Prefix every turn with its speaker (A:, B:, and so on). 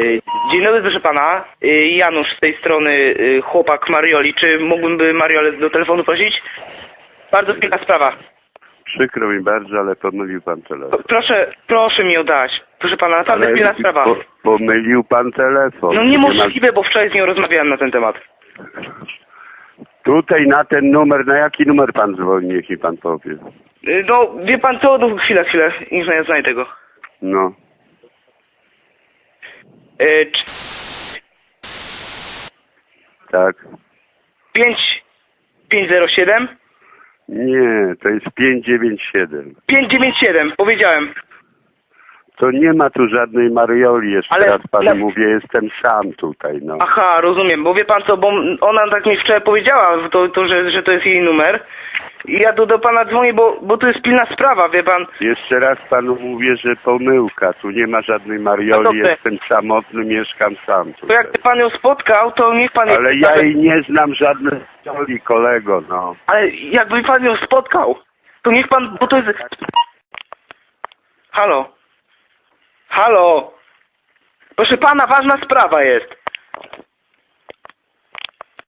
A: Y, Dzień dobry, proszę pana. Y, Janusz z tej strony, y, chłopak Marioli. Czy mógłbym Mariolę do telefonu prosić? Bardzo pilna sprawa.
B: Przykro mi bardzo, ale pomylił pan telefon.
A: Proszę, proszę mi oddać. Proszę pana, naprawdę pilna sprawa.
B: po, pomylił pan telefon.
A: No niemożliwe, bo wczoraj z nią rozmawiałem na ten temat.
B: ma- Tutaj na ten numer, na jaki numer pan dzwoni, niech mi pan powie.
A: No, wie pan co? No, chwilę, chwilę. Niech ja znajdę tego.
B: No.
A: Y,
B: Tak.
A: 5, 507,
B: Nie, to jest 597.
A: 597, powiedziałem.
B: To nie ma tu żadnej Marioli, jeszcze
A: Ale-
B: raz panu
A: ale-
B: mówię, jestem sam tutaj, no.
A: Aha, rozumiem, bo wie pan co, bo ona tak mi wczoraj powiedziała, to, to, że, że to jest jej numer. I ja tu do pana dzwonię, bo, bo to jest pilna sprawa, wie pan.
B: Jeszcze raz panu mówię, że pomyłka, tu nie ma żadnej
A: No
B: Marioli,
A: dobrze.
B: jestem samotny, mieszkam sam
A: To
B: tutaj.
A: jakby pan ją spotkał, to niech pan...
B: Ale ja jej nie znam żadnej Marioli, kolego, no.
A: Ale jakby pan ją spotkał, to niech pan, bo to jest... Halo? Halo? Proszę pana, ważna sprawa jest.